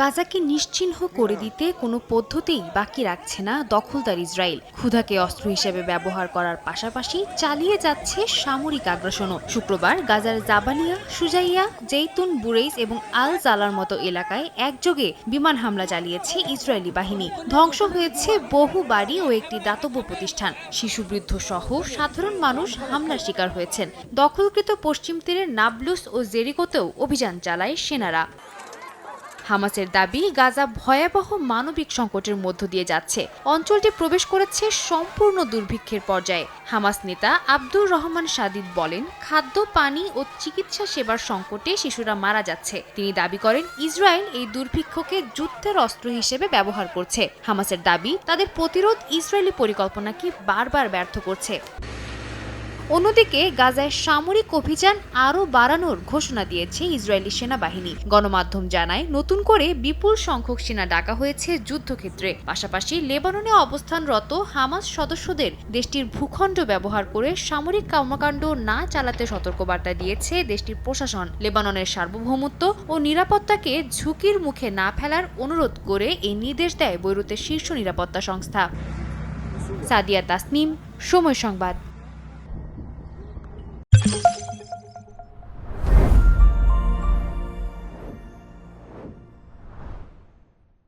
গাজাকে নিশ্চিহ্ন করে দিতে কোনো পদ্ধতিই বাকি রাখছে না দখলদার ইসরায়েল। ক্ষুধাকে অস্ত্র হিসেবে ব্যবহার করার পাশাপাশি চালিয়ে যাচ্ছে সামরিক আগ্রাসনও। শুক্রবার গাজার জাবানিয়া, সুজাইয়া, জেইতুন বুরেইস এবং আল জালার মতো এলাকায় একযোগে বিমান হামলা চালিয়েছে ইসরায়েলি বাহিনী। ধ্বংস হয়েছে বহু বাড়ি ও একটি দাতব্য প্রতিষ্ঠান। শিশু, বৃদ্ধ সহ সাধারণ মানুষ হামলার শিকার হয়েছেন। দখলকৃত পশ্চিম তীরের নাবলুস ও জেরিকোতেও অভিযান চালায় সেনারা। হামাসের দাবি, গাজা ভয়াবহ মানবিক সংকটের মধ্য দিয়ে যাচ্ছে। অঞ্চলটি প্রবেশ করেছে সম্পূর্ণ দুর্ভিক্ষের পর্যায়ে। হামাস নেতা আব্দুর রহমান সাদিদ বলেন, খাদ্য, পানি ও চিকিৎসা সেবার সংকটে শিশুরা মারা যাচ্ছে। তিনি দাবি করেন, ইসরায়েল এই দুর্ভিক্ষকে যুদ্ধের অস্ত্র হিসেবে ব্যবহার করছে। হামাসের দাবি, তাদের প্রতিরোধ ইসরায়েলি পরিকল্পনাকে বারবার ব্যর্থ করছে। অন্যদিকে গাজায় সামরিক অভিযান আরও বাড়ানোর ঘোষণা দিয়েছে ইসরায়েলি সেনাবাহিনী। গণমাধ্যম জানায়, নতুন করে বিপুল সংখ্যক সেনা ডাকা হয়েছে যুদ্ধক্ষেত্রে। পাশাপাশি লেবাননে অবস্থানরত হামাস সদস্যদের দেশটির ভূখণ্ড ব্যবহার করে সামরিক কর্মকাণ্ড না চালাতে সতর্কবার্তা দিয়েছে দেশটির প্রশাসন। লেবাননের সার্বভৌমত্ব ও নিরাপত্তাকে ঝুঁকির মুখে না ফেলার অনুরোধ করে এই নির্দেশ দেয় বৈরুতের শীর্ষ নিরাপত্তা সংস্থা। সাদিয়া তাসনিম, সময় সংবাদ।